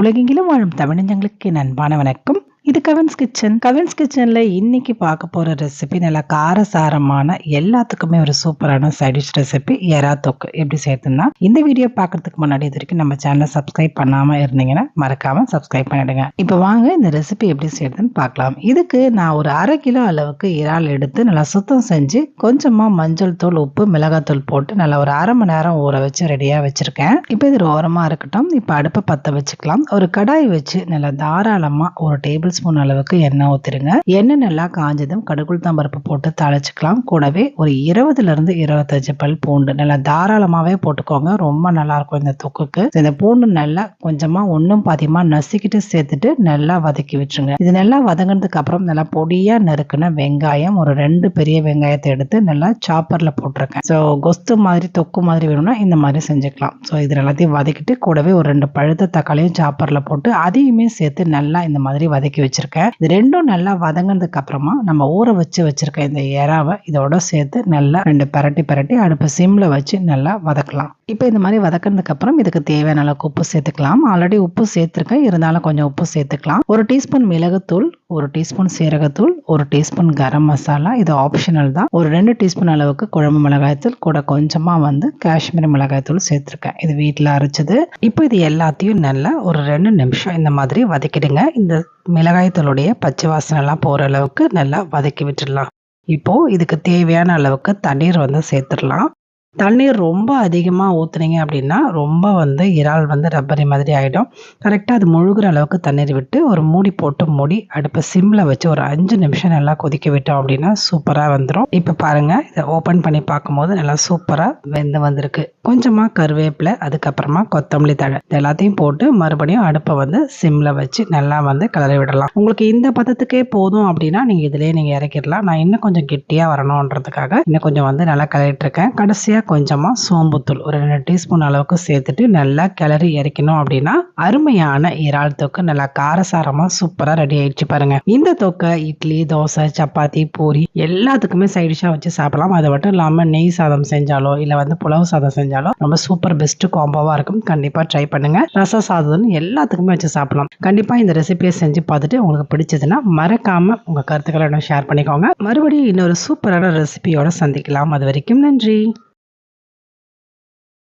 உலகெங்கிலும் வாழும் தமிழஞ்சங்களுக்கு என் அன்பான வணக்கம். இது கவின்ஸ் கிச்சன் கவின்ஸ் கிச்சனில் இன்னைக்கு பார்க்க போகிற ரெசிபி நல்லா காரசாரமான எல்லாத்துக்குமே ஒரு சூப்பரான சைடிஷ் ரெசிபி எறா தொக்கு. எப்படி செய்யறதுன்னா இந்த வீடியோ பார்க்கறதுக்கு முன்னாடி இது வரைக்கும் நம்ம சேனலை சப்ஸ்கிரைப் பண்ணாமல் இருந்தீங்கன்னா மறக்காமல் சப்ஸ்கிரைப் பண்ணிடுங்க. இப்போ வாங்க இந்த ரெசிபி எப்படி செய்யறதுன்னு பார்க்கலாம். இதுக்கு நான் ஒரு அரை கிலோ அளவுக்கு இறால் எடுத்து நல்லா சுத்தம் செஞ்சு கொஞ்சமாக மஞ்சள் தூள் உப்பு மிளகாத்தூள் போட்டு நல்லா ஒரு அரை மணி நேரம் ஊற வச்சு ரெடியாக வச்சுருக்கேன். இப்போ இது ஓரமாக இருக்கட்டும். இப்போ அடுப்பை பற்ற வச்சுக்கலாம். ஒரு கடாய் வச்சு நல்லா தாராளமாக ஒரு டேபிள் டீஸ்பூன் அளவுக்கு எண்ணெய் ஊற்றிடுங்க எண்ணெய் நல்லா காஞ்சதும் கடுகுள் பருப்பு போட்டு தாளிச்சுக்கலாம். கூடவே ஒரு இருபதுலேருந்து இருபத்தஞ்சு பல் பூண்டு நல்லா தாராளமாகவே போட்டுக்கோங்க. ரொம்ப நல்லாயிருக்கும் இந்த தொக்குக்கு. இந்த பூண்டு நல்லா கொஞ்சமாக ஒன்றும் பாதியமாக நசுக்கிட்டு சேர்த்துட்டு நல்லா வதக்கி வச்சுங்க இது நல்லா வதங்கினதுக்கு அப்புறம் நல்லா பொடியாக நறுக்குன வெங்காயம் ஒரு ரெண்டு பெரிய வெங்காயத்தை எடுத்து நல்லா சாப்பரில் போட்டிருக்கேன். ஸோ கொஸ்து மாதிரி தொக்கு மாதிரி வேணும்னா இந்த மாதிரி செஞ்சுக்கலாம். ஸோ இது எல்லாத்தையும் வதக்கிட்டு கூடவே ஒரு ரெண்டு பழுத்த தக்காளியும் சாப்பரில் போட்டு அதையுமே சேர்த்து நல்லா இந்த மாதிரி வதக்கி வச்சிருக்கேன். இது ரெண்டும் நல்லா வதங்கினதுக்கு அப்புறமா நம்ம ஊற வச்சு வச்சிருக்க இந்த எறாவை இதோட சேர்த்து நல்லா ரெண்டு பரட்டி பரட்டி அடுப்பு சிம்ல வச்சு நல்லா வதக்கலாம். இப்போ இந்த மாதிரி வதக்கினதுக்கு அப்புறம் இதுக்கு தேவையான அளவுக்கு உப்பு சேர்த்துக்கலாம். ஆல்ரெடி உப்பு சேர்த்துருக்கேன். இருந்தாலும் கொஞ்சம் உப்பு சேர்த்துக்கலாம். ஒரு டீஸ்பூன் மிளகுத்தூள் ஒரு டீஸ்பூன் சீரகத்தூள் ஒரு டீஸ்பூன் கரம் மசாலா. இது ஆப்ஷனல் தான். ஒரு ரெண்டு டீஸ்பூன் அளவுக்கு குழம்பு மிளகாய்த்தூள் கூட கொஞ்சமா வந்து காஷ்மீரி மிளகாய்த்தூள் சேர்த்துருக்கேன். இது வீட்டில் அரைச்சது. இப்போ இது எல்லாத்தையும் நல்லா ஒரு ரெண்டு நிமிஷம் இந்த மாதிரி வதக்கிடுங்க. இந்த மிளகாய்த்தூளுடைய பச்சை வாசனைலாம் போகிற அளவுக்கு நல்லா வதக்கி விட்டுடலாம். இப்போது இதுக்கு தேவையான அளவுக்கு தண்ணீர் வந்து சேர்த்துடலாம். தண்ணீர் ரொம்ப அதிகமாக ஊற்றுனீங்க அப்படின்னா ரொம்ப வந்து இறால் வந்து ரப்பரி மாதிரி ஆகிடும் கரெக்டாக அது முழுகிற அளவுக்கு தண்ணீர் விட்டு ஒரு மூடி போட்டு மூடி அடுப்பை சிம்மில் வச்சு ஒரு அஞ்சு நிமிஷம் நல்லா கொதிக்க விட்டோம் அப்படின்னா சூப்பராக வந்துடும் இப்போ பாருங்கள் இதை ஓப்பன் பண்ணி பார்க்கும்போது நல்லா சூப்பராக வெந்து வந்திருக்கு. கொஞ்சமாக கருவேப்பிலை அதுக்கப்புறமா கொத்தமல்லி தழை. இது எல்லாத்தையும் போட்டு மறுபடியும் அடுப்பை வந்து சிம்மில் வச்சு நல்லா வந்து கிளறி விடலாம். உங்களுக்கு இந்த பதத்துக்கே போதும் அப்படின்னா நீங்கள் இதிலே நீங்கள் இறக்கிடலாம். நான் இன்னும் கொஞ்சம் கெட்டியாக வரணுன்றதுக்காக இன்னும் கொஞ்சம் வந்து நல்லா கிளறிட்டுருக்கேன். கடைசியாக கொஞ்சமாக சோம்புத்தூள் ஒரு ரெண்டு டீஸ்பூன் அளவுக்கு சேர்த்துட்டு நல்லா கிளறி இறக்கணும் அப்படின்னா அருமையான இறால் தொக்கு. நல்லா காரசாரமாக சூப்பராக ரெடி ஆயிடுச்சு பாருங்கள் இந்த தொக்கை இட்லி தோசை சப்பாத்தி பூரி எல்லாத்துக்குமே சைடிஷாக வச்சு சாப்பிடலாம். அது மட்டும் இல்லாமல் நெய் சாதம் செஞ்சாலோ இல்லை வந்து புலவு சாதம் செஞ்சாலும் ரொம்ப சூப்பர் பெஸ்ட் காம்போவாக இருக்கும். கண்டிப்பாக ட்ரை பண்ணுங்க. ரச சாதம் எல்லாத்துக்குமே வச்சு சாப்பிடலாம். கண்டிப்பாக இந்த ரெசிபியை செஞ்சு பார்த்துட்டு உங்களுக்கு பிடிச்சதுன்னா மறக்காம உங்கள் கருத்துக்களை ஷேர் பண்ணிக்கோங்க. மறுபடியும் இன்னொரு சூப்பரான ரெசிபியோட சந்திக்கலாம். அது வரைக்கும் நன்றி.